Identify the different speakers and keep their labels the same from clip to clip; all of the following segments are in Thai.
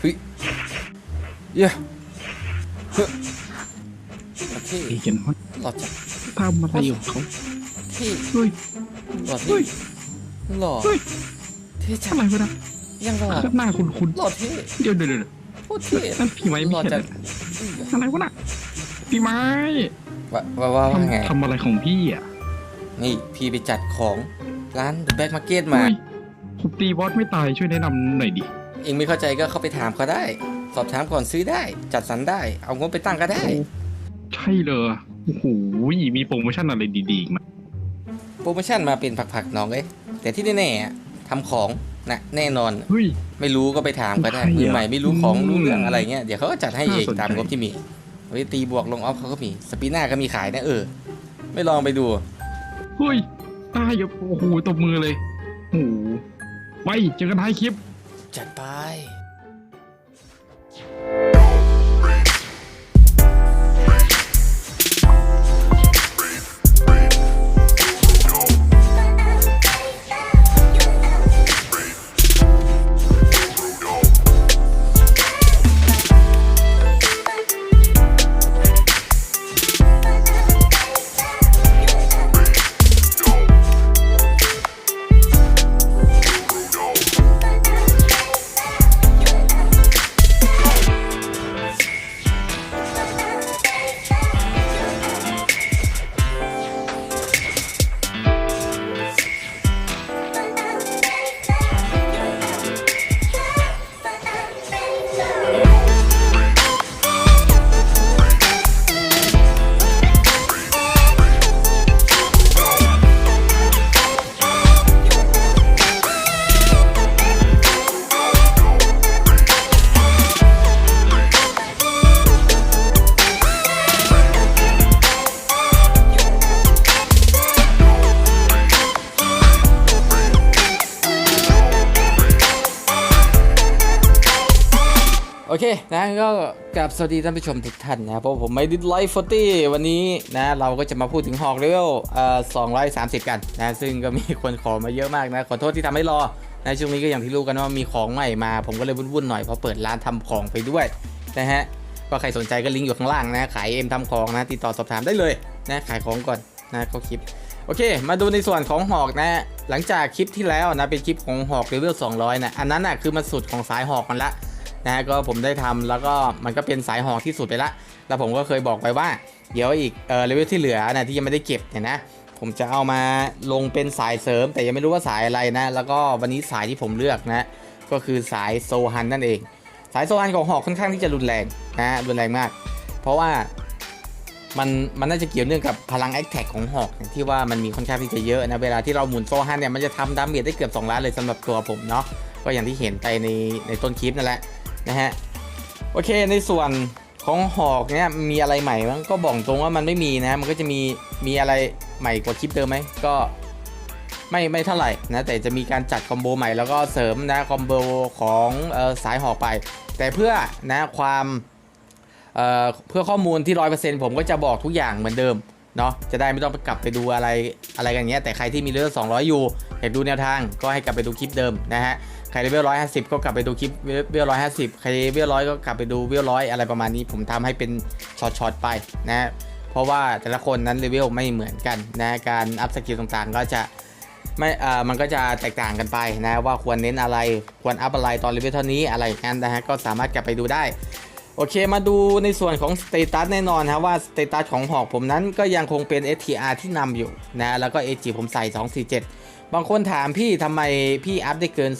Speaker 1: เฮ้ยเย้เฮ้ยโอเค
Speaker 2: เฮ้ยเห็นว่า
Speaker 1: หล่อจัง
Speaker 2: ทำอะไรอยู่เขา
Speaker 1: เท่
Speaker 2: เฮ้ย
Speaker 1: หล่อ
Speaker 2: เฮ้
Speaker 1: เท่
Speaker 2: ย
Speaker 1: หล่อ
Speaker 2: เฮ้ย
Speaker 1: เท่จั
Speaker 2: อะ
Speaker 1: ง
Speaker 2: ไรวะนะ
Speaker 1: ยังหล่อ
Speaker 2: หน้าคุณคุณ
Speaker 1: หล่อเท่
Speaker 2: เดี๋ยวเดี๋ยวเดี๋ยว
Speaker 1: โคตรเท่
Speaker 2: นั่นพี่ไม้
Speaker 1: ห
Speaker 2: ไม่
Speaker 1: ล่อ
Speaker 2: ใช่
Speaker 1: จัง
Speaker 2: อะไรวะน่ะพี่ไม้
Speaker 1: ว่าว่าว่าว่าไง
Speaker 2: ทำทำอะไรของพี่อะ
Speaker 1: นี่พี่ไปจัดของร้าน The Back Market มา
Speaker 2: เฮ้ยผมตีบอสไม่ตายช่วยแนะนำหน่อยดิ
Speaker 1: เองไม่เข้าใจก็เข้าไปถามเขาได้ สอบถามก่อนซื้อได้ จัดสรรได้ เอางบไปตั้งก็ได้
Speaker 2: ใช่เลยโอ้โหมีโปรโมชั่นอะไรดีๆอีกไหม
Speaker 1: โปรโมชั่นมาเป็นผักๆน้องเอ้ยแต่ที่แน่ๆอะทำของนะแน่นอน
Speaker 2: เฮ้ย
Speaker 1: ไม่รู้ก็ไปถามก็ได้
Speaker 2: ใช่เหรอ
Speaker 1: มือใหม่ไม่รู้ของ
Speaker 2: อืม
Speaker 1: รู้เรื่องอะไรเงี้ยเดี๋ยวเขาก็จัดให้เอง
Speaker 2: น่าสนใจ
Speaker 1: ตามงบที่มีเฮ้ยตีบวกลงออฟเขาก็มีสปีน่าก็มีขายนะเออ ไม่ลองไปดู
Speaker 2: เฮ้ยตายอยู่โอ้โหตบมือเลยโอ้โหไปเจอกันท้ายคลิป
Speaker 1: จัดไป นะก็กลับสวัสดีท่านผู้ชมทุกท่านนะครับเพราะผมไม่ดิดไลฟ์ฟอตี้วันนี้นะเราก็จะมาพูดถึงหอกเลเวลเอ่อ230กันนะซึ่งก็มีคนขอมาเยอะมากนะขอโทษที่ทำให้รอนะช่วงนี้ก็อย่างที่รู้กันว่ามีของใหม่มา ผมก็เลยวุ่นๆหน่อยเพราะเปิดร้านทำของไปด้วยนะฮะก็ใครสนใจก็ลิงก์อยู่ข้างล่างนะขายเอ็มทำของนะติดต่อสอบถามได้เลยนะขายของก่อนนะเขาคลิปโอเค มาดูในส่วนของหอกนะ หลังจากคลิปที่แล้วนะเป็นคลิปของหอกเลเวล200นะอันนั้นน่ะคือมันสุดของสายหอกมันละ นะฮะก็ผมได้ทำแล้วก็มันก็เป็นสายหอกที่สุดไปละ แล้วผมก็เคยบอกไปว่า เดี๋ยวอีกเออเลเวลที่เหลือนะที่ยังไม่ได้เก็บเนี่ยนะผมจะเอามาลงเป็นสายเสริม แต่ยังไม่รู้ว่าสายอะไรนะ แล้วก็วันนี้สายที่ผมเลือกนะ ก็คือสายโซฮันนั่นเอง สายโซฮันของหอกค่อนข้างที่จะรุนแรงนะรุนแรงมาก เพราะว่ามันมันน่าจะเกี่ยวเนื่องกับพลังแอคแท็กของหอกที่ว่ามันมีค่อนข้างที่จะเยอะนะ เวลาที่เราหมุนโซฮันเนี่ยมันจะทำดาเมจได้เกือบ 2 ล้านเลยสำหรับตัวผมเนาะก็อย่างที่เห็นไปในในต้นคลิปนั่นแหละ นะฮะโอเคในส่วนของหอกเนี่ยมีอะไรใหม่มั้งก็บอกตรงว่ามันไม่มีนะมันก็จะมีมีอะไรใหม่กว่าคลิปเดิมไหมก็ไม่ไม่เท่าไหร่นะแต่จะมีการจัดคอมโบใหม่แล้วก็เสริมนะคอมโบของออสายหอกไป แต่เพื่อนะความเเพื่อข้อมูลที่ร้อยเปอร์เซ็นต์ผมก็จะบอกทุกอย่างเหมือนเดิมเนาะจะได้ไม่ต้องไปกลับไปดูอะไรอะไรกันเงี้ยแต่ใครที่มีเลเวล200อยู่อยากดูแนวทางก็ให้กลับไปดูคลิปเดิมนะฮะ ใครเลเวล150ก็กลับไปดูคลิปเลเวล150ใครเลเวล100ก็กลับไปดูเลเวล100อะไรประมาณนี้ ผมทำให้เป็นช็อตๆไปนะเพราะว่าแต่ละคนนั้นเลเวลไม่เหมือนกันนะการอัพสกิลต่างๆ ก็จะไม่เอ่อมันก็จะแตกต่างกันไปนะว่าควรเน้นอะไรควรอัพอะไรตอนเลเวลเท่านี้อะไรอย่างนั้นนะฮะก็สามารถกลับไปดูได้โอเคมาดูในส่วนของสเตตัสแน่นอนครับว่าสเตตัสของหอกผมนั้นก็ยังคงเป็น STR ที่นำอยู่นะแล้วก็ AG ผมใส่ 247 บางคนถามพี่ทำไมพี่อัพได้เกิน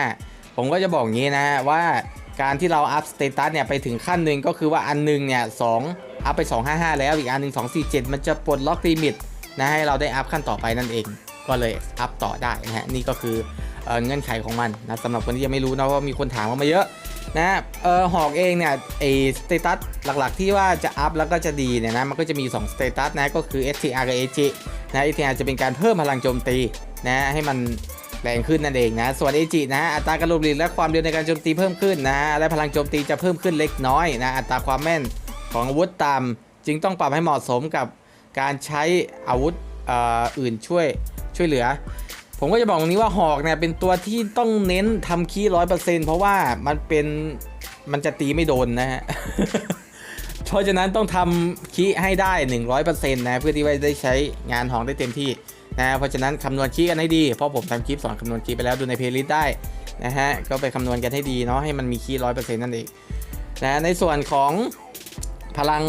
Speaker 1: 25 ผมก็จะบอกงี้นะว่าการที่เราอัพสเตตัสเนี่ยไปถึงขั้นหนึ่งก็คือว่าอันหนึงเนี่ย2อัพไป 255 แล้วอีกอันหนึ่ง247 มันจะปลดล็อกลิมิตนะให้เราได้อัพขั้นต่อไปนั่นเอง ก็เลยอัพต่อได้นะฮะนี่ก็คือเอเงื่อนไขของมันนะสำหรับคนที่ยังไม่รู้นะว่ามีคนถามมาเยอะนะเออหอกเองเนี่ยไอสเตตัสหลักๆที่ว่าจะอัพแล้วก็จะดีเนี่ยนะมันก็จะมี2สเตตัสนะก็คือ STR กับ AG นะ STR จะเป็นการเพิ่มพลังโจมตี นะให้มันแรงขึ้นนั่นเองนะ ส่วน AG นะอัตราการลบหลีกและความเร็วในการโจมตีเพิ่มขึ้นนะและพลังโจมตีจะเพิ่มขึ้นเล็กน้อยนะอัตราความแม่นของอาวุธตามจึงต้องปรับให้เหมาะสมกับการใช้อาวุธอ,อื่นช่วยช่วยเหลือ ผมก็จะบอกตรงนี้ว่าหอกเนี่ยเป็นตัวที่ต้องเน้นทำคีร้อยเปอร์เซ็นต์เพราะว่ามันเป็นมันจะตีไม่โดนนะฮะเพราะฉะนั้นต้องทำคีให้ได้100%นะเพื่อที่ว่าได้ใช้งานหองได้เต็มที่ นะเพราะฉะนั้นคำนวณคีย์กันให้ดี เพราะผมทำคลิปสอนคำนวณคีย์ไปแล้วดูในเพลย์ลิสต์ได้นะฮะก็ไปคำนวณกันให้ดีเนาะให้มันมีคีย์ร้อยเปอร์เซ็นต์นั่นเองนะในส่วนของพลัง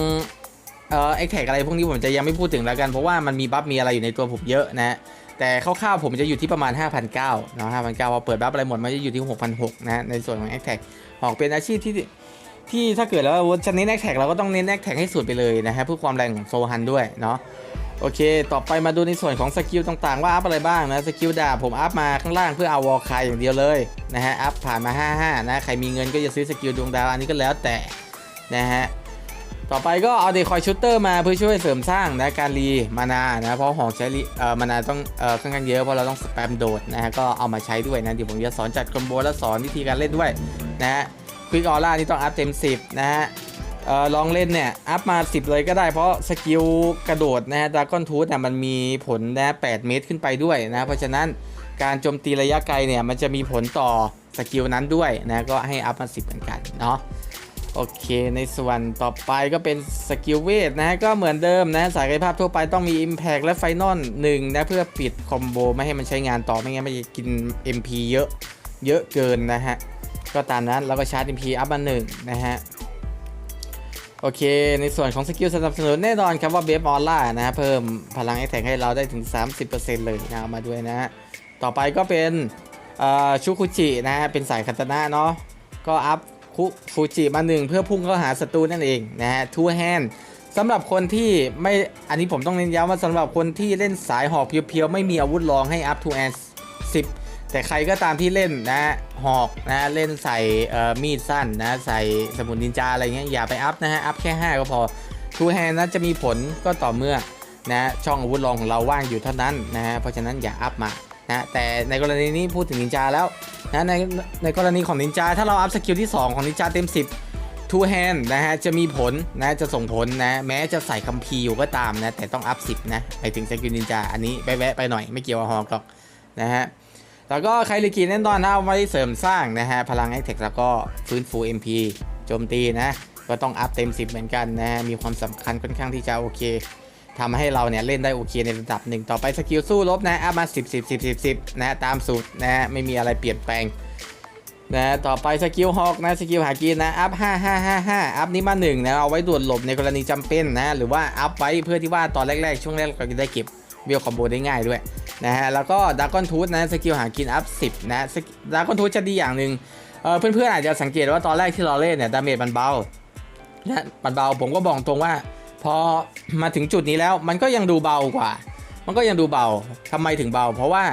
Speaker 1: เอ่อเอ็กแท็กอะไรพวกนี้ผมจะยังไม่พูดถึงแล้วกัน เพราะว่ามันมีบัฟมีอะไรอยู่ในตัวผมเยอะนะแต่คร่าวๆผมจะอยู่ที่ประมาณ 5,900เนาะ5,900พอเปิดบัฟอะไรหมดมันจะอยู่ที่ 6,600นะในส่วนของ a c t a g หอกเป็นอาชีพที่ที่ถ้าเกิดแล้วจะเน้น a c t a g เราก็ต้องเน้น a c t a g ให้สุดไปเลยนะฮะเพื่อความแรงของโซฮันด้วยเนาะ โอเค ต่อไปมาดูในส่วนของสกิลต่างๆ ว่าอัพอะไรบ้างนะ สกิลดาบผมอัพมาข้างล่างเพื่อเอาวอลคายอย่างเดียวเลยนะฮะ อัพผ่านมา 55 นะ ใครมีเงินก็จะซื้อสกิลดวงดาวอันนี้ก็แล้วแต่นะฮะ ต่อไปก็เอาเดคอยชูเตอร์มาเพื่อช่วยเสริมสร้างนะการรีมานานะ เพราะหอกใช้เอ่อมานาต้องเอ่อค่อนข้างเยอะเพราะเราต้องสแปมโดดนะฮะ ก็เอามาใช้ด้วยนะ เดี๋ยวผมจะสอนจัดคอมโบและสอนวิธีการเล่นด้วยนะฮะควิกออร่านี่ต้องอัพเต็ม 10 นะฮะ เอ่อลองเล่นเนี่ย อัพมา 10 เลยก็ได้เพราะสกิลกระโดดนะฮะดราก้อนทูธเนี่ยมันมีผลนะ8เมตรขึ้นไปด้วยนะ เพราะฉะนั้นการโจมตีระยะไกลเนี่ย มันจะมีผลต่อสกิลนั้นด้วยนะ ก็ให้อัพมา 10 เหมือนกันเนาะโอเค ในส่วนต่อไปก็เป็นสกิลเวทนะก็เหมือนเดิมนะสายกายภาพทั่วไปต้องมี Impact และไฟนอลหนึ่งนะเพื่อปิดคอมโบไม่ให้มันใช้งานต่อไม่งั้นมันจะกิน MP เยอะเยอะเกินนะฮะ ก็ตามนั้นแล้วก็ชาร์จ MP อัพมาหนึ่งนะฮะ โอเค ในส่วนของสกิลสนับสนุนแน่นอนครับว่าเบฟออร่านะฮะเพิ่มพลังแอแทกให้เราได้ถึง 30%เลยนะเอามาด้วยนะฮะต่อไปก็เป็นชูคุจินะฮะเป็นสายคาตานะเนาะก็อัพคุฟูจิมาหนึ่งเพื่อพุ่งเข้าหาศัตรูนั่นเองนะฮะทูแฮนสำหรับคนที่ไม่อันนี้ผมต้องเน้นย้ำว่าสำหรับคนที่เล่นสายหอกเพียวๆ ไม่มีอาวุธรองให้อัพทูแฮนสิบ แต่ใครก็ตามที่เล่นนะหอกนะเล่นใส่เอ่อมีดสั้นนะใส่สมุนนินจาอะไรเงี้ยอย่าไปอัพนะฮะอัพแค่ 5 ก็พอทูแฮนนะจะมีผลก็ต่อเมื่อนะช่องอาวุธรองของเราว่างอยู่เท่านั้นนะฮะเพราะฉะนั้นอย่าอัพมานะแต่ในกรณีนี้พูดถึงนินจาแล้วนะในในกรณีของนินจาถ้าเราอัพสกิลที่ 2 ของนินจาเต็ม 10 two hand นะฮะจะมีผลนะจะส่งผลนะแม้จะใส่คัมภีร์อยู่ก็ตามนะแต่ต้องอัพ 10 นะไปถึงสกิลนินจาอันนี้แวะไปหน่อยไม่เกี่ยวกับฮอกหรอกนะฮะ แล้วก็ไคลิกีแน่นอนนะเอาไว้เสริมสร้างนะฮะ พลังแอคเทคแล้วก็ฟื้นฟู MP โจมตีนะ ก็ต้องอัพเต็ม 10 เหมือนกันนะ มีความสำคัญค่อนข้างที่จะโอเคทำให้เราเนี่ยเล่นได้โอเคในระดับหนึ่งต่อไปสกิลสู้รบนะอัพมา 10 10 10 10 10นะตามสูตรนะไม่มีอะไรเปลี่ยนแปลงนะต่อไปสกิลฮอกนะสกิลหากินนะอัพ5 5 5 5อัพนี้มา1นะเอาไว้ด่วนหลบในกรณีจำเป็นนะหรือว่าอัพไว้เพื่อที่ว่าตอนแรกๆ ช่วงแรกเราจะได้เก็บ เวลคอมโบได้ง่ายด้วยนะฮะแล้วก็ดากอนทูธนะสกิลหากินอัพ 10 นะดากอนทูธจะดีอย่างหนึ่งเออเพื่อนๆอาจจะสังเกตว่าตอนแรกที่เราเล่นเนี่ยดาเมจมันเบานะมันเบาผมก็บอกตรงว่า พอมาถึงจุดนี้แล้วมันก็ยังดูเบากว่า มันก็ยังดูเบาทำไมถึงเบา เพราะว่า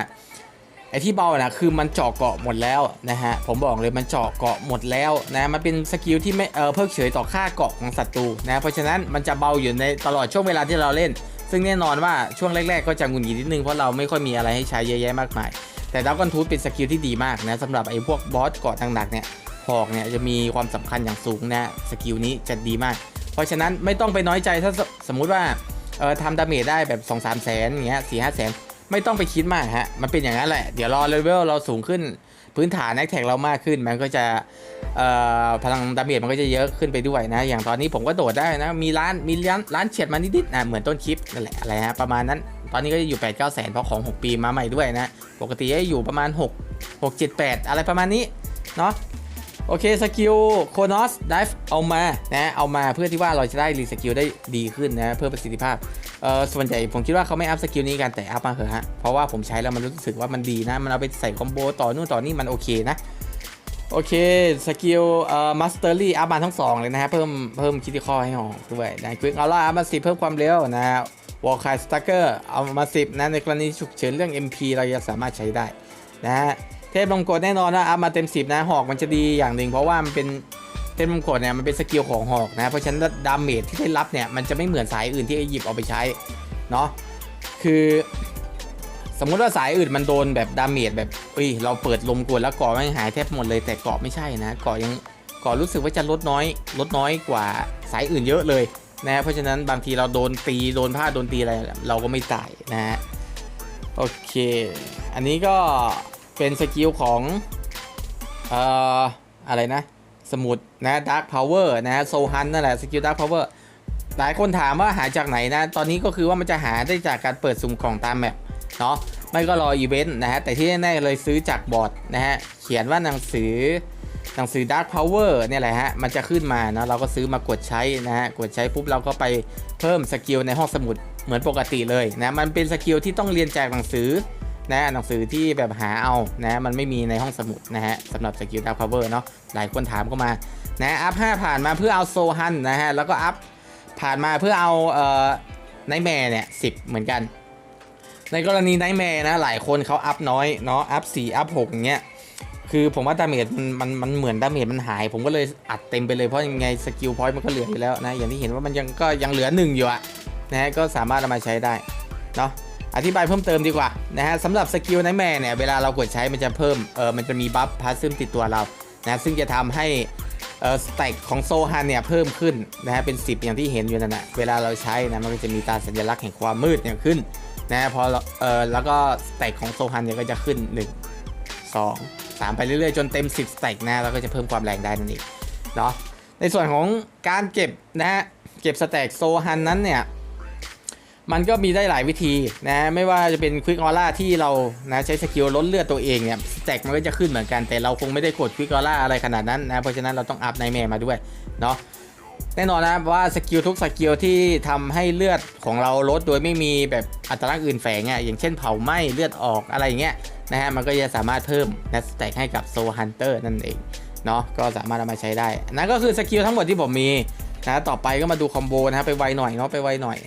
Speaker 1: ไอ้ที่เบานะคือมันเจาะเกาะหมดแล้วนะฮะผมบอกเลยมันเจาะเกาะหมดแล้วนะมันเป็นสกิลที่ไม่เออเพิกเฉยต่อค่าเกาะของศัตรูนะเพราะฉะนั้นมันจะเบาอยู่ในตลอดช่วงเวลาที่เราเล่น ซึ่งแน่นอนว่าช่วงแรก ๆ ก็จะงุนหงิดนิดนึงเพราะเราไม่ค่อยมีอะไรให้ใช้เยอะแยะมากมาย แต่ดักกอนทูธเป็นสกิลที่ดีมากนะสำหรับไอ้พวกบอสเกาะหนักๆเนี่ยหอกเนี่ยจะมีความสำคัญอย่างสูงนะสกิลนี้จะดีมาก เพราะฉะนั้นไม่ต้องไปน้อยใจถ้าสสมมุติว่าเออทำดาเมจได้แบบ 2 3 0 0แสนอย่างเงี้ยสี่ห้าแสนไม่ต้องไปคิดมากฮะมันเป็นอย่างนั้นแหละ เดี๋ยวรอเลเวลเราสูงขึ้น พื้นฐานแอคแท็กเรามากขึ้น มันก็จะพลังดาเมจมันก็จะเยอะขึ้นไปด้วยนะ อย่างตอนนี้ผมก็โดดได้นะ มีร้านมีร้านร้านเฉียดมานิดๆนะเหมือนต้นคลิปนั่นแหละอะไรฮะประมาณนั้น ตอนนี้ก็จะอยู่ 8 9แสนเพราะของ 6 ปีมาใหม่ด้วยนะ ปกติจะอยู่ประมาณ 6 6 7 8 อะไรประมาณนี้เนาะ โอเคสกิลโค n อสไดฟ์เอามานะเอามาเพื่อที่ว่าเราจะได้รีสกิลได้ดีขึ้นนะเพิ่มประสิทธิภาพเออส่วนใหญ่ผมคิดว่าเขาไม่อัพสกิลนี้กันแต่อัพมาเถอะฮะเพราะว่าผมใช้แล้วมันรู้สึกว่ามันดีนะ มันเอาไปใส่คอมโบต่อนู่นต่อนี่มันโอเคนะโอเคสกิลเอ่อมาสเตอรี่อัพมาทั้งสองเลยนะฮะเพิ่มเพิ่มคิดที่ข้อให้หอกด้วยนะควิกเอาล่าอัพมาสิเพิ่มความเร็วนะวอลคายสตั๊กเกอร์เอามาสินะในกรณีฉุกเฉินเรื่อง MP เราจะสามารถใช้ได้นะฮะ เทพลงกดแน่นอนนะอัพมาเต็ม 10 นะหอกมันจะดีอย่างหนึ่งเพราะว่ามันเป็นเทพลงกดเนี่ยมันเป็นสกิลของหอกนะ เพราะฉะนั้นดาเมจที่ได้รับเนี่ยมันจะไม่เหมือนสายอื่นที่หยิบเอาไปใช้เนาะคือสมมุติว่าสายอื่นมันโดนแบบดาเมจแบบเอ้ยเราเปิดลมกวนแล้วเกาะไม่หายแทบหมดเลยแต่เกาะไม่ใช่นะเกาะยังเกาะรู้สึกว่าจะลดน้อย ลดน้อยกว่าสายอื่นเยอะเลยนะเพราะฉะนั้นบางทีเราโดนตีโดนพลาโดนตีอะไรเราก็ไม่ตายนะฮะโอเค อันนี้ก็ เป็นสกิลของเอ่ออะไรนะ สมุดนะดาร์ p พาวเวอร์นะโซฮันนั่นแหละสกิลดาร์ p พาวเวอร์หลายคนถามว่าหาจากไหนนะ ตอนนี้ก็คือว่ามันจะหาได้จากการเปิดสุ่มกล่องตามแมปเนาะไม่ก็รออีเวนต์นะฮะ แต่ที่แน่ๆเลยซื้อจากบอร์ดนะฮะ เขียนว่าหนังสือหนังสือ Dark Power เนี่ยแหละฮะ มันจะขึ้นมาเนาะเราก็ซื้อมากดใช้นะฮะ กดใช้ปุ๊บเราก็ไปเพิ่มสกิลในห้องสมุดเหมือนปกติเลยนะ มันเป็นสกิลที่ต้องเรียนจากหนังสือ นะหนังสือที่แบบหาเอานะมันไม่มีในห้องสมุดนะฮะสำหรับสกิลดาร์ p พาวเวอร์เนาะหลายคนถามเข้ามานะอัพ5ผ่านมาเพื่อเอาโซฮันนะฮะแล้วก็อัพผ่านมาเพื่อเอาเอ่อไนแมร์เนี่ยสิเหมือนกัน ในกรณีไนแมร์นะหลายคนเขาอัพน้อยเนาะอัพ4อัพ6อย่างเงี้ยคือผมว่าดาเมจมันมันมันเหมือนดาเมจมันหาย ผมก็เลยอัดเต็มไปเลยเพราะยังไงสกิลพอยต์มันก็เหลืออยู่แล้วนะอย่างที่เห็นว่ามันยังก็ยังเหลือหนึ่งอยู่อะนะฮะก็สามารถเอามาใช้ได้เนาะ อธิบายเพิ่มเติมดีกว่านะฮะสำหรับสกิลไนแมร์เนี่ยเวลาเรากดใช้มันจะเพิ่มเออมันจะมีบัฟพาสซึมติดตัวเรานะซึ่งจะทำให้เออสเต็กของโซฮันเนี่ยเพิ่มขึ้นนะฮะเป็น 10 อย่างที่เห็นอยู่นั่นแหะเวลาเราใช้นะมันก็จะมีตาสัญลักษณ์แห่งความมืดเนี่ยขึ้นนะฮะพอเราเออแล้วก็สเต็กของโซฮันเนี่ยก็จะขึ้น 1 2 3 ไปเรื่อยๆ จนเต็ม 10สเต็กนะแล้วก็จะเพิ่มความแรงได้นั่นเองเนาะในส่วนของการเก็บนะฮะเก็บสเต็กโซฮันนั้นเนี่ย มันก็มีได้หลายวิธีนะไม่ว่าจะเป็นควิกออร่าที่เรานะใช้สกิลลดเลือดตัวเองเนี่ยแต็กมันก็จะขึ้นเหมือนกัน แต่เราคงไม่ได้กดควิกออร่าอะไรขนาดนั้นนะเพราะฉะนั้นเราต้องอัพไนแมร์มาด้วยเนาะแน่นอนนะว่าสกิลทุกสกิลที่ทำให้เลือดของเราลดโดยไม่มีแบบอัตลักษณ์อื่นแฝงอะอย่างเช่นเผาไหม้เลือดออกอะไรอย่างเงี้ยนะฮะมันก็จะสามารถเพิ่มนะสแต็กให้กับโซฮันเตอร์นั่นเองเนาะก็สามารถเอามาใช้ได้นั่นก็คือสกิลทั้งหมดที่ผมมีนะต่อไปก็มาดูคอมโบนะฮะไปไวหน่อยเนาะไปไวหน่อย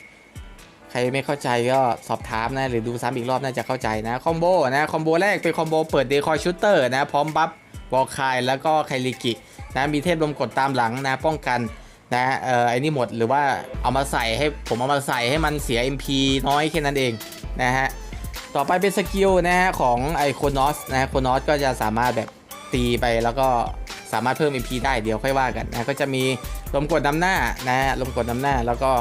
Speaker 1: ใครไม่เข้าใจก็สอบถามนะ หรือดูซ้ำอีกรอบน่าจะเข้าใจนะคอมโบนะคอมโบแรกเป็นคอมโบเปิดเดคอยชูเตอร์นะ พร้อมบัฟวอลคายแล้วก็ไคลิกินะมีเทพลมกดตามหลังนะป้องกันนะเอ่อไอ้นี่หมดหรือว่าเอามาใส่ให้ผมเอามาใส่ให้มันเสีย MP น้อยแค่นั้นเองนะฮะต่อไปเป็นสกิลนะฮะของไอโคนอสนะโคนอสก็จะสามารถแบบตีไปแล้วก็สามารถเพิ่ม MP ได้เดี๋ยวค่อยว่ากันนะก็จะมีลมกดนำหน้านะฮะลมกดนำหน้าแล้วก็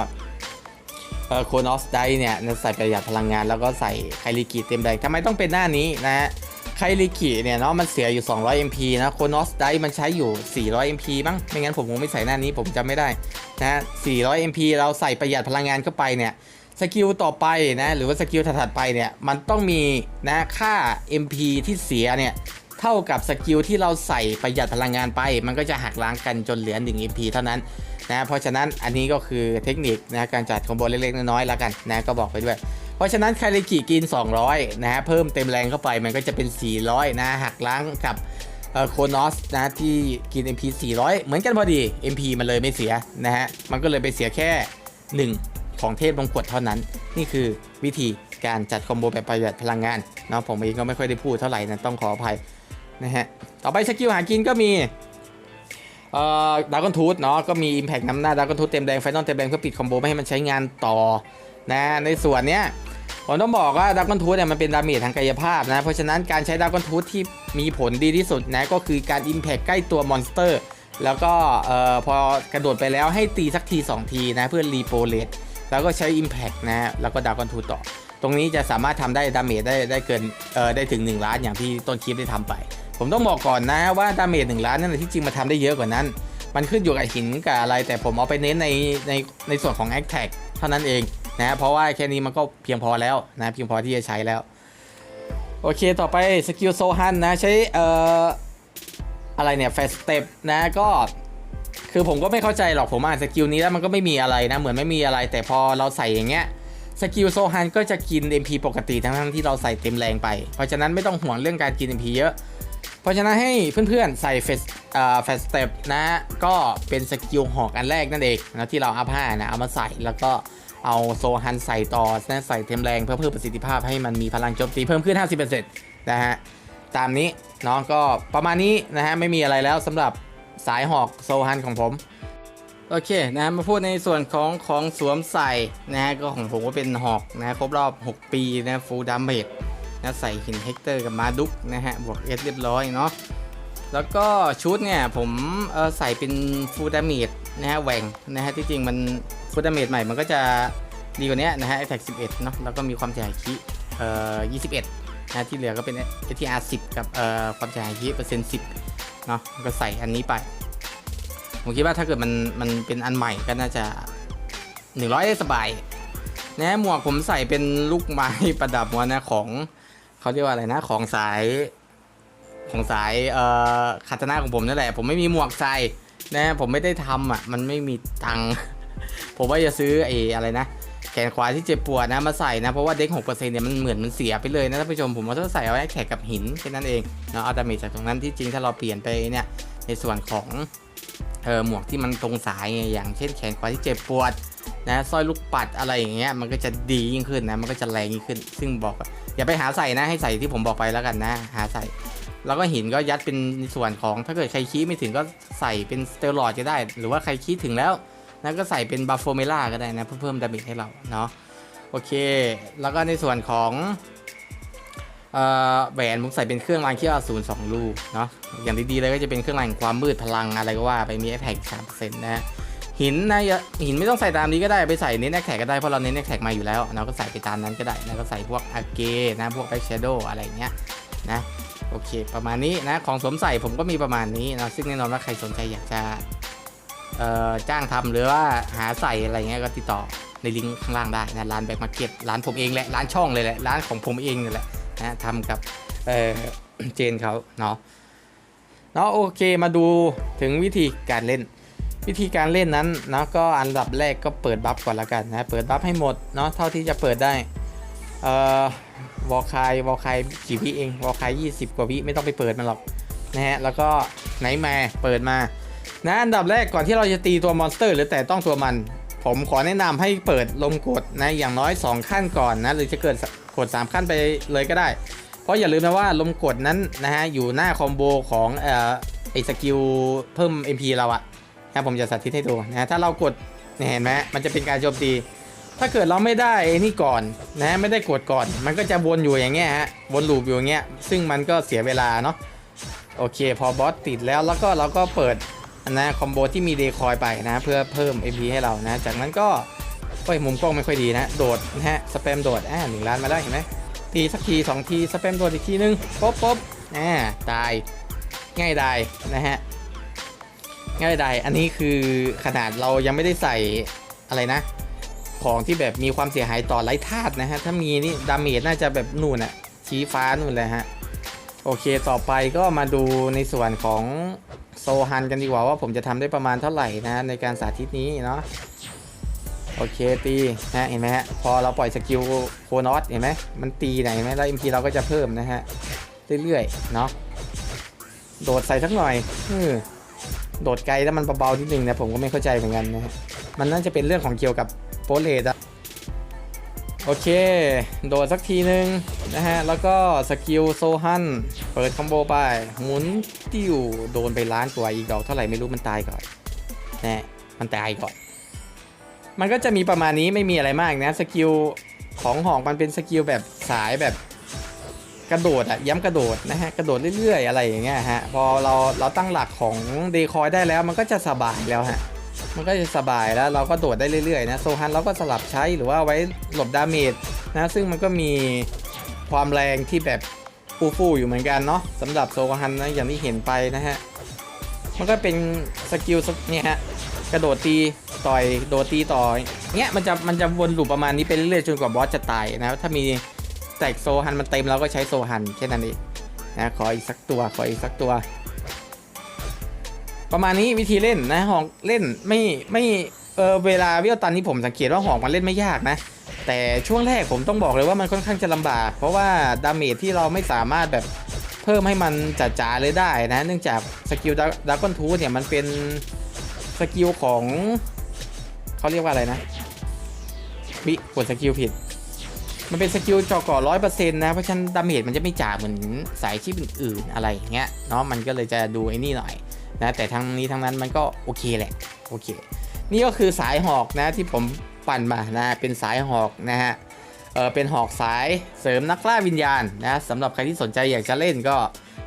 Speaker 1: โคนอสไดเนี่ยใส่ประหยัดพลังงานแล้วก็ใส่ไคลิกิเต็มแรงทำไมต้องเป็นหน้านี้นะฮะไคลิกิเนี่ยเนาะมันเสียอยู่ 200 MP นะโคนอสไดมันใช้อยู่ 400 MP มั้งไม่งั้นผมคงไม่ใส่หน้านี้ผมจำไม่ได้นะฮะ400 MP เราใส่ประหยัดพลังงานเข้าไปเนี่ยสกิลต่อไปนะหรือว่าสกิลถัดไปเนี่ยมันต้องมีนะค่า MP ที่เสียเนี่ยเท่ากับสกิลที่เราใส่ประหยัดพลังงานไป มันก็จะหักล้างกันจนเหลือ1 MP เท่านั้น นะเพราะฉะนั้นอันนี้ก็คือเทคนิคนะการจัดคอมโบเล็กๆน้อยๆแล้วกันนะก็บอกไปด้วย เพราะฉะนั้นคาริกิกิน 200 นะฮะเพิ่มเต็มแรงเข้าไปมันก็จะเป็น 400 นะหักล้างกับโคนอสนะที่กิน MP 400 เหมือนกันพอดี MP มันเลยไม่เสียนะฮะมันก็เลยไปเสียแค่ 1 ของเทพมงกฎเท่านั้น นี่คือวิธีการจัดคอมโบแบบประหยัดพลังงานเนาะผมเองก็ไม่ค่อยได้พูดเท่าไหร่นะต้องขออภัยนะฮะต่อไปสกิลหากินก็มี เอ่อดากอนทูธเนาะก็มี Impact นำหน้าดากอนทูธเต็มแรงไฟนอลเต็มแรงเพื่อปิดคอมโบไม่ให้มันใช้งานต่อนะในส่วนเนี้ยผมต้องบอกว่าดากอนทูธเนี่ยมันเป็นดาเมจทางกายภาพนะ เพราะฉะนั้นการใช้ดากอนทูธที่มีผลดีที่สุดนะก็คือการ Impact ใกล้ตัวมอนสเตอร์แล้วก็เอ่อพอกระโดดไปแล้วให้ตีสักที 2 ทีนะเพื่อรีโปรเลตแล้วก็ใช้ Impact นะแล้วก็ดากอนทูธต่อ ตรงนี้จะสามารถทำได้ดาเมจได้ได้เกินเอ่อได้ถึง 1 ล้านอย่างที่ต้นคลิปได้ทำไป ผมต้องบอกก่อนนะว่าดาเมจหนึ่งล้านนั่นนะที่จริงมาทำได้เยอะกว่านั้น มันขึ้นอยู่กับหินกับอะไร แต่ผมเอาไปเน้นในในในส่วนของ a c t a g เท่านั้นเองนะเพราะว่าแค่นี้มันก็เพียงพอแล้วนะเพียงพอที่จะใช้แล้ว โอเคต่อไปสกิลโซฮันนะใช้เอ่ออะไรเนี่ยแฟสเต็ปนะก็คือผมก็ไม่เข้าใจหรอกผมอ่านสกิลนี้แล้วมันก็ไม่มีอะไรนะ เหมือนไม่มีอะไร แต่พอเราใส่อย่างเงี้ยสกิลโซฮันก็จะกิน MP ปกติทั้งๆที่เราใส่เต็มแรงไป เพราะฉะนั้นไม่ต้องห่วงเรื่องการกิน MP เยอะ เพราะฉะนั้นให้เพื่อนๆใส่เฟสเอ่อแฟสเต็ปนะ ก็เป็นสกิลหอกอันแรกนั่นเองนะที่เราอัพห้านะ เอามาใส่แล้วก็เอาโซฮันใส่ต่อนะใส่เต็มแรงเพื่อเพิ่มประสิทธิภาพให้มันมีพลังโจมตีเพิ่มขึ้น 50%นะฮะ ตามนี้เนาะก็ประมาณนี้นะฮะ ไม่มีอะไรแล้วสำหรับสายหอกโซฮันของผม โอเคนะมาพูดในส่วนของของสวมใส่นะฮะ ก็ของผมก็เป็นหอกนะครบรอบ 6 ปีนะฟูลดามเมจ นะใส่หินเฮกเตอร์กับมาดุกนะฮะบวกเอสเรียบร้อยเนาะแล้วก็ชุดเนี่ยผมใส่เป็นฟูดามเมจนะฮะแหว่งนะฮะที่จริงมันฟูดามเมจใหม่มันก็จะดีกว่านี้นะฮะแท็ก11เนาะแล้วก็มีความเสียหายคิเอ่อ21นะที่เหลือก็เป็น ATR 10 กับเอ่อความเสียหายคิเปอร์เซ็นต์10เนาะก็ใส่อันนี้ไปผมคิดว่าถ้าเกิดมันมันเป็นอันใหม่ก็น่าจะหนึ่งร้อยได้สบายนะหมวกผมใส่เป็นลูกไม้ประดับหัวนะของ เขาเรียกว่าอะไรนะ ของสายของสายเอ่อคาตนาของผมนั่นแหละ ผมไม่มีหมวกใส่นะผมไม่ได้ทำอะ มันไม่มีตังค์ผมว่าจะซื้อไอ้อะไรนะ แขนขวาที่เจ็บปวดนะมาใส่นะ เพราะว่าเด็ก6%เปอร์เซ็นต์เนี่ยมันเหมือนมันเสียไปเลยนะท่านผู้ชมผมว่าต้องใส่เอาไว้แขกกับหินแค่นั้นเองเนาะเอาดาเมจจากตรงนั้นที่จริงถ้าเราเปลี่ยนไปเนี่ยในส่วนของเออหมวกที่มันตรงสายไงอย่างเช่นแขนขวาที่เจ็บปวดนะสร้อยลูกปัดอะไรอย่างเงี้ยมันก็จะดียิ่งขึ้นนะมันก็จะแรงยิ่งขึ้น ซึ่งบอก อย่าไปหาใส่นะให้ใส่ที่ผมบอกไปแล้วกันนะ หาใส่ แล้วก็หินก็ยัดเป็นในส่วนของถ้าเกิดใครคีไม่ถึงก็ใส่เป็นสเตียรอยด์ก็ได้ หรือว่าใครคีถึงแล้วนะก็ใส่เป็นบัฟโฟเมล่าก็ได้นะเพื่อเพิ่มดาเมจให้เราเนาะโอเค แล้วก็ในส่วนของเอ่อแหวนผมใส่เป็นเครื่องรางขี้อสูรสองลูกเนาะอย่างดีๆเลยก็จะเป็นเครื่องรางความมืดพลังอะไรก็ว่าไปมีแอคแท็กสามเปอร์เซ็นต์นะ หินนะย่าหินไม่ต้องใส่ตามนี้ก็ได้ไปใส่เน้นแอคแท็กก็ได้เพราะเราเน้นแอคแท็กมาอยู่แล้วเราก็ใส่ไปตามนั้นก็ได้นะก็ใส่พวกอาเกนะพวกแบ็คแชโดอะไรเงี้ยนะโอเค ประมาณนี้นะของสวมใส่ผมก็มีประมาณนี้นะซึ่งแน่นอนว่าใครสนใจอยากจะจ้างทำหรือว่าหาใส่อะไรเงี้ยก็ติดต่อในลิงก์ข้างล่างได้นะร้านแบ็คมาร์เก็ตร้านผมเองแหละร้านช่องเลยแหละร้านของผมเองนี่แหละนะทำกับเออเจนเขาเนาะเนาะโอเคมาดูถึงวิธีการเล่น วิธีการเล่นนั้นนะก็อันดับแรกก็เปิดบัฟก่อนละกันนะเปิดบัฟให้หมดเนาะเท่าที่จะเปิดได้เอ่อวอลคายวอลคายกี่วิเองวอลคาย20กว่าวิไม่ต้องไปเปิดมันหรอกนะฮะแล้วก็ไหนมาเปิดมานะอันดับแรกก่อนที่เราจะตีตัวมอนสเตอร์ หรือแต่ต้องตัวมัน ผมขอแนะนำให้เปิดลมกดนะอย่างน้อย 2 ขั้นก่อนนะหรือจะเกิดกด 3 ขั้นไปเลยก็ได้ เพราะอย่าลืมนะว่าลมกดนั้นนะฮะอยู่หน้าคอมโบของเอ่อไอสกิลเพิ่ม MP เราอะ นะผมจะสาธิตให้ดูนะถ้าเรากดเนี่ยเห็นไหมมันจะเป็นการโจมตี ถ้าเกิดเราไม่ได้ไอ้นี่ก่อนนะไม่ได้กดก่อน มันก็จะวนอยู่อย่างเงี้ยฮะวนลูปอยู่อย่างเงี้ยซึ่งมันก็เสียเวลาเนาะโอเค พอบอสติดแล้วแล้วก็เราก็เปิดนะคอมโบที่มีเดคอยไปนะเพื่อเพิ่ม MP ให้เรานะ จากนั้นก็โอ้ยมุมกล้องไม่ค่อยดีนะ โดดนะฮะสแปมโดดอ่าหนึ่งล้านมาแล้เห็นไหมทีสักทีสองทีสแปมโดดอีกทีนึงป๊บป๊บอ่าตายง่ายดายนะฮะ ง่ายดอันนี้คือขนาดเรายังไม่ได้ใส่อะไรนะ ของที่แบบมีความเสียหายต่อไร้ธาตุนะฮะ ถ้ามีนี่ดาเมจน่าจะแบบนู่นอะชี้ฟ้านู่นเลยฮะ โอเคต่อไปก็มาดูในส่วนของโซฮันกันดีกว่าว่าผมจะทำได้ประมาณเท่าไหร่นะ ในการสาธิตนี้เนาะโอเคตีนะฮะเห็นไหมฮะพอเราปล่อยสกิลโคนอสเห็นไหมมันตีไหนเห็นไหมแล้วเอิมพีเราก็จะเพิ่มนะฮะเรื่อยๆเนาะโดดใส่สักหน่อยอือ โดดไกลแล้วมันเบาๆนิดนึงนะผมก็ไม่เข้าใจเหมือนกันนะฮะมันน่าจะเป็นเรื่องของเกี่ยวกับโปรเลดอะโอเค โดดสักทีนึงนะฮะ แล้วก็สกิลโซฮัน เปิดคอมโบไป หมุนติ้วโดนไปล้านกว่าอีกดอกเท่าไหร่ไม่รู้มันตายก่อนนะมันตายก่อน มันก็จะมีประมาณนี้ไม่มีอะไรมากนะ สกิลของหอกมันเป็นสกิลแบบสายแบบ กระโดดอะย้ำกระโดดนะฮะกระโดดเรื่อยๆ อะไรอย่างเงี้ยฮะพอเราเราตั้งหลักของเดคอยได้แล้ว มันก็จะสบายแล้วฮะมันก็จะสบายแล้วเราก็โดดได้เรื่อยๆนะโซฮันเราก็สลับใช้หรือว่าไว้หลบดาเมจนะซึ่งมันก็มีความแรงที่แบบฟูฟูๆอยู่เหมือนกันเนาะสำหรับโซฮันนะอย่างที่เห็นไปนะฮะมันก็เป็นสกิลเนี่ยฮะกระโดดตีต่อยโดดตีต่อยเงี้ยมันจะมันจะวนลูปประมาณนี้ไปเรื่อยๆจนกว่าบอสจะตายนะถ้ามี แตกโซฮันมันเต็มเราก็ใช้โซฮันแค่นั้นเองนะขออีกสักตัวขออีกสักตัว ประมาณนี้วิธีเล่นนะหอกเล่นไม่ไม่เออเวลาวิวตันนี้ผมสังเกตว่าหอกมันเล่นไม่ยากนะ แต่ช่วงแรกผมต้องบอกเลยว่ามันค่อนข้างจะลำบาก เพราะว่าดาเมจที่เราไม่สามารถแบบเพิ่มให้มันจ๋าๆเลยได้นะ เนื่องจากสกิลดากอนทูเนี่ยมันเป็นสกิลของเขาเรียกว่าอะไรนะวิกดสกิลผิด มันเป็นสกิลจอก่อร้อยเปอร์เซ็นต์นะ เพราะฉะนั้นดาเมจมันจะไม่จ่าเหมือนสายชีพอื่นๆอะไรอย่างเงี้ยเนาะมันก็เลยจะดูไอ้นี่หน่อยนะแต่ทั้งนี้ทั้งนั้นมันก็โอเคแหละโอเค นี่ก็คือสายหอกนะที่ผมปั่นมานะเป็นสายหอกนะฮะเออเป็นหอกสายเสริมนักล่าวิญญาณนะสำหรับใครที่สนใจอยากจะเล่นก็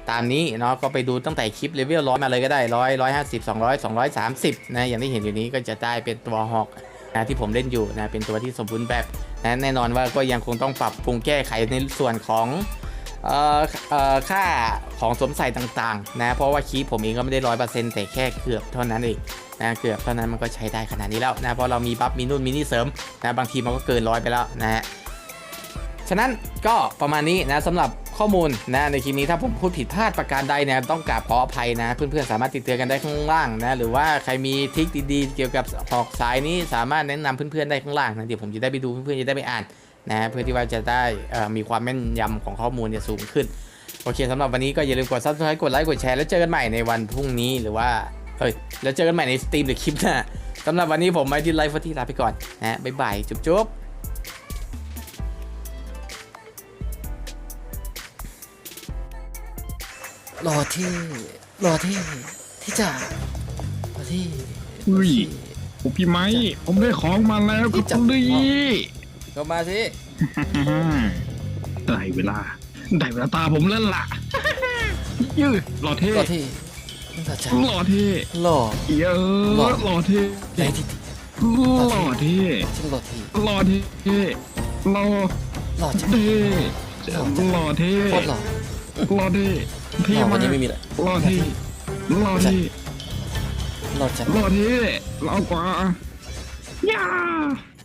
Speaker 1: ตามนี้เนาะก็ไปดูตั้งแต่คลิปเลเวลร้อยมาเลยก็ได้ร้อยร้อยห้าสิบสองร้อยสองร้อยสามสิบนะอย่างที่เห็นอยู่นี้ก็จะได้เป็นตัวหอก นะที่ผมเล่นอยู่นะเป็นตัวที่สมบูรณ์แบบนะแน่นอนว่าก็ยังคงต้องปรับปรุงแก้ไขในส่วนของเอ่อเอ่อค่าของสวมใส่ต่างๆนะเพราะว่าคีผมเองก็ไม่ได้ร้อยเปอร์เซ็นต์แต่แค่เกือบเท่านั้นเองนะเกือบเท่านั้นมันก็ใช้ได้ขนาดนี้แล้วนะเพราะเรามีบัฟมีนู่นมีนี่เสริมนะบางทีมันก็เกินร้อยไปแล้วนะฮะฉะนั้นก็ประมาณนี้นะสำหรับ ข้อมูลนะในคลิปนี้ถ้าผมพูดผิดพลาดประการใดเนี่ยต้องกราบขออภัยนะเพื่อนๆสามารถติดเตือนกันได้ข้างล่างนะหรือว่าใครมีทิคดีๆเกี่ยวกับหอกสายนี้สามารถแนะนำเพื่อนๆได้ข้างล่างนะเดี๋ยวผมจะได้ไปดูเพื่อนๆจะได้ไปอ่านนะเพื่อที่ว่าจะได้มีความแม่นยำของข้อมูลเนี่ยสูงขึ้นโอเคสำหรับวันนี้ก็อย่าลืมกด subscribe กดไลค์กดแชร์แล้วเจอกันใหม่ในวันพรุ่งนี้หรือว่าเอ้ยแล้วเจอกันใหม่ในสตรีมหรือคลิปหน้าสำหรับวันนี้ผมไมค์ดิไลฟ์ฟอร์ที่ลาไปก่อนนะบ๊ายบายจุ๊บ รอที่รอที่ที่จะรอที่
Speaker 2: อุ้ยโอ้พี่ไม้ ผมได้ของมาแล้วครับคุณลี่
Speaker 1: ก็มาสิ
Speaker 2: ได้เวลา ได้เวลาตาผมแล้วล่ะยืดหล่อเท่
Speaker 1: รอที่รอจะ
Speaker 2: หล่อเท่
Speaker 1: รอ
Speaker 2: เยอะ
Speaker 1: หล่อ
Speaker 2: หล่อเท่
Speaker 1: ในที่
Speaker 2: หล่อเท่
Speaker 1: ฉันรอที่
Speaker 2: หล่อเท่หล่อ
Speaker 1: รอจะ
Speaker 2: เท่หล่อเท่
Speaker 1: โคตรหล่อ
Speaker 2: หล่อเท่ เท่
Speaker 1: หล่อ
Speaker 2: มาก
Speaker 1: วันนี้ไม่มีเลย
Speaker 2: หล่อเท่หล่อเท่
Speaker 1: รอจะ
Speaker 2: หล่อเท่หล่อกว่าย่า